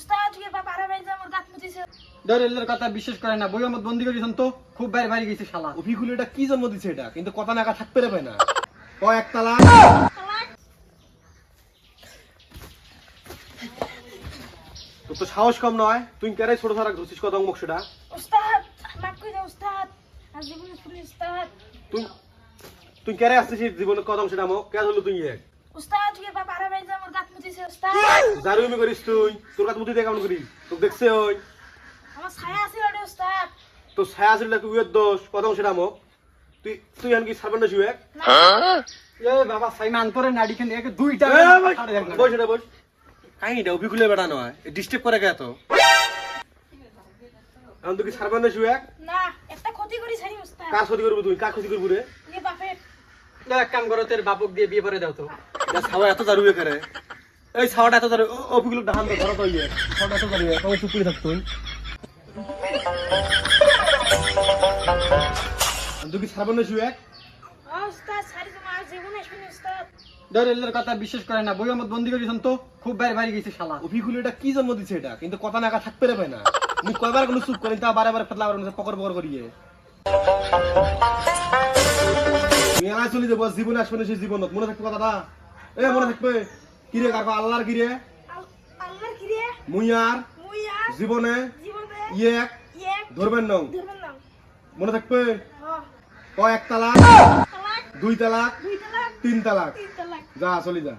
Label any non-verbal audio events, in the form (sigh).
উস্তাদ তুই এবার পারা বাইজা আমার দাঁত মুছিছে দরেলের কথা বিশ্বাস করে না বই আমার বন্দি করেছেন তো খুব বাইরে বাইরে গেছে শালা। অভিগুলো এটা কি জন্ম দিছে এটা? কিন্তু কথা নাকা থাকতে পারে না। ক একতলা তোর তো সাহস কম নয়। তুই কেরাই ছোট সারা ধরছিস কত অঙ্গ সেটা? উস্তাদ মাফ করে দে উস্তাদ। আর জীবনে শুনি উস্তাদ। তুই তুই কেরাই আসতেছিস অংশ সেটা হলো তুই এক উস্তাদ তুই আমার জারুমি করিস তুই তোর কাছে বুদ্ধি দিয়ে কেমন করিস তোকে দেখছে ওই। আমার ছায়া আছে ওটা উস্তাদ তোর ছায়া ছিল নাকি উয়ের দোষ। কত সেটা মোক তুই তুই আনকি সারবেন না। শুয়ে এ বাবা সাইমান করে নাড়ি খেলে একে দুইটা বস এটা বস। কাহিনীটা অভিগুলে বেড়া নয় ডিস্টার্ব করে কে তো এখন তুই কি না একটা ক্ষতি করি কার ক্ষতি করব তুই? কার ক্ষতি করব রে? নে বাপের। এক কাম করো তোর বাপক দিয়ে বিয়ে করে দাও তো। এত জারুয়ে করে। এই ছাওয়াটা এত জারু অভিগুলো ডাহান তো ধরা তো ইয়ে ছাওয়াটা এত তোমার চুপ করে থাক তুই। তুই না শুয়ে? কথা বিশ্বাস করে না বই আমার বন্দি করেছেন তো খুব বাইরে বাইরে গেছে শালা। অভিগুলো এটা কি জন্ম দিছে এটা? কিন্তু কথা নাকা থাকতে না। (laughs) মুখ কয়বার কোনো চুপ করেন তা বারে বারে ফেতলা বারে পকর পকর করিয়ে। (laughs) মেলা চলে যাব জীবনে আসবে না সেই জীবনত। মনে থাকবে কথাটা? এ মনে থাকবে? কিরে কাকু আল্লাহর কিরে? আল- আল্লাহর কিরে? মুইয়ার? মুই আর জীবনে? জীবনে এক ধরবেন নং? ধরবেন মনে থাকবে? ক এক তালাক? দুই তালাক? তিন তালাক। যা চলি যা।